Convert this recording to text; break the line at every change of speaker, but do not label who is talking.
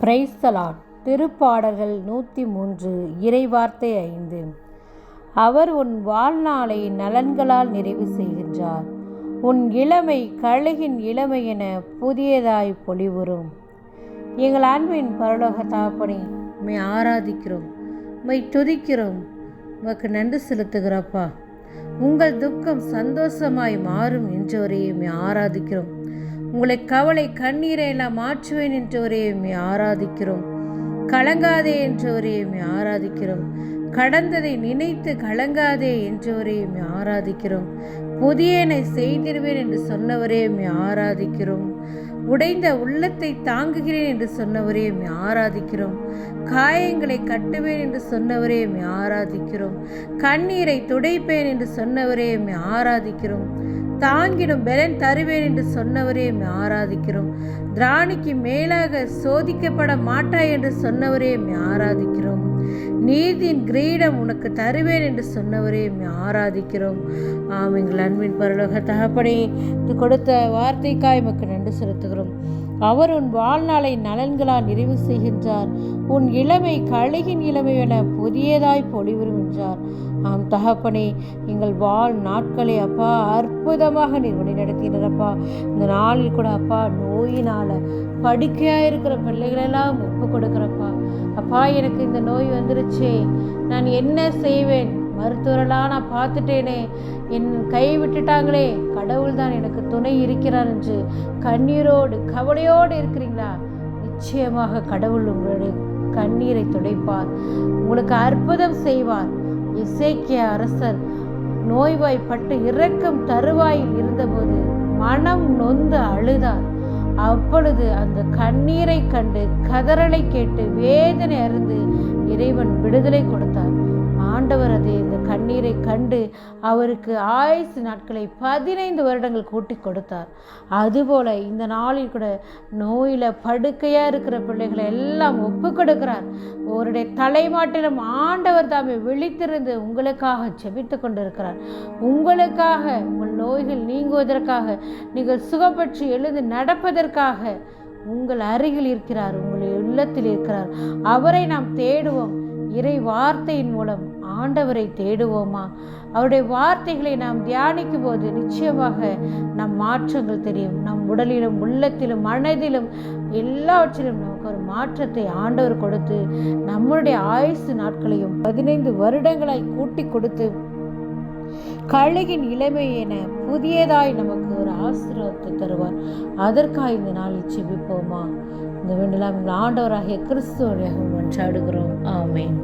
Praise the Lord திருப்பாடல்கள் நூற்றி மூன்று இறைவார்த்தை ஐந்து. அவர் உன் வாழ்நாளை நலன்களால் நிறைவு செய்கின்றார். உன் இளமை கழுகின் இளமை என புதியதாய் பொலிவுறும். எங்கள் அன்பின் பரலோக தாப்பனை உண்மை ஆராதிக்கிறோம் உண்மை துதிக்கிறோம். உமக்கு நன்றி செலுத்துகிறப்பா உங்கள் துக்கம் சந்தோஷமாய் மாறும் என்றவரே ஆராதிக்கிறோம். உங்களை கவலை கண்ணீரை எல்லாம் மாற்றுவேன் என்று ஒரே ஆராதிக்கிறோம். கலங்காதே என்று ஒரே ஆராதிக்கிறோம். கடந்ததை நினைத்து கலங்காதே என்றவரே ஆராதிக்கிறோம். புதியனை செய்திருவேன் என்று சொன்னவரே உம்மை ஆராதிக்கிறோம். உடைந்த உள்ளத்தை தாங்குகிறேன் என்று சொன்னவரே உம்மை ஆராதிக்கிறோம். காயங்களை கட்டுவேன் என்று சொன்னவரே உம்மை ஆராதிக்கிறோம். கண்ணீரை துடைப்பேன் என்று சொன்னவரே உம்மை ஆராதிக்கிறோம். தாங்கிடும் பலன் தருவேன் என்று சொன்னவரே ஆராதிக்கிறோம். திராணிக்கு மேலாக சோதிக்கப்பட மாட்டாய் என்று சொன்னவரே ஆராதிக்கிறோம். நீதியின் கிரீடம் உனக்கு தருவேன் என்று சொன்னவரே ஆராதிக்கிறோம். ஆம் எங்கள் அன்பின் பரலோக தகப்படே கொடுத்த வார்த்தைக்காய் எமக்கு நன்றி செலுத்துகிறோம். அவர் உன் வாழ்நாளை நலன்களால் நிறைவு செய்கின்றார். உன் இளமை கழுகின் இளமை என புதியதாய் பொலிவரும் என்றார். ஆம் தகப்பனே எங்கள் வாழ் நாட்களை அப்பா அற்புதமாக நீர் வழிநடத்தினர் நடத்தினரப்பா இந்த நாளில் கூட அப்பா நோயினால் படுக்கையாக இருக்கிற பிள்ளைகளெல்லாம் ஒப்பு கொடுக்குறப்பா. அப்பா எனக்கு இந்த நோய் வந்துருச்சே. நான் என்ன செய்வேன்? மருத்துவரெல்லாம் நான் பார்த்துட்டேனே. என் கை விட்டுட்டாங்களே. கடவுள் தான் எனக்கு துணை இருக்கிறார் என்று கண்ணீரோடு கவலையோடு இருக்கிறீங்களா? நிச்சயமாக கடவுள் உங்களுடைய கண்ணீரை துடைப்பார். உங்களுக்கு அற்புதம் செய்வார். இசைக்கிய அரசர் நோய்வாய்ப்பட்டு இறக்கும் தருவாயில் இருந்தபோது மனம் நொந்து அழுதார். அப்பொழுது அந்த கண்ணீரை கண்டு கதறலை கேட்டு வேதனை அறிந்து இறைவன் விடுதலை கொடுத்தார். ஆண்டவர் அதை இந்த கண்ணீரை கண்டு அவருக்கு ஆயுசு நாட்களை பதினைந்து வருடங்கள் கூட்டி கொடுத்தார். அதுபோல இந்த நாளில் கூட நோயில் படுக்கையாக இருக்கிற பிள்ளைகளை எல்லாம் ஒப்பு கொடுக்கிறார். அவருடைய தலைமாட்டிலும் ஆண்டவர் தாமே விழித்திருந்து உங்களுக்காக செபித்து கொண்டிருக்கிறார். உங்களுக்காக உங்கள் நோய்கள் நீங்குவதற்காக நீங்கள் சுகப்பற்றி எழுந்து நடப்பதற்காக உங்கள் அருகில் இருக்கிறார் உங்கள் உள்ளத்தில் இருக்கிறார். அவரை நாம் தேடுவோம். இறை வார்த்தையின் மூலம் ஆண்டவரை தேடுவோமா? அவருடைய வார்த்தைகளை நாம் தியானிக்கும் போது நிச்சயமாக நம் மாற்றங்கள் தெரியும். நம் உடலிலும் உள்ளத்திலும் மனதிலும் எல்லாவற்றிலும் நமக்கு ஒரு மாற்றத்தை ஆண்டவர் கொடுத்து நம்முடைய ஆயுசு நாட்களையும் பதினைந்து வருடங்களாய் கூட்டி கொடுத்து கழுகின் இளமை என புதியதாய் நமக்கு ஒரு ஆசீர்வாதத்தை தருவார். அதற்காக இந்த நாளில் செபிப்போமா இந்த வேண்டலாம் ஆண்டவராகிய கிறிஸ்துவ வேகம் மன்றாடுகிறோம் ஆமேன்.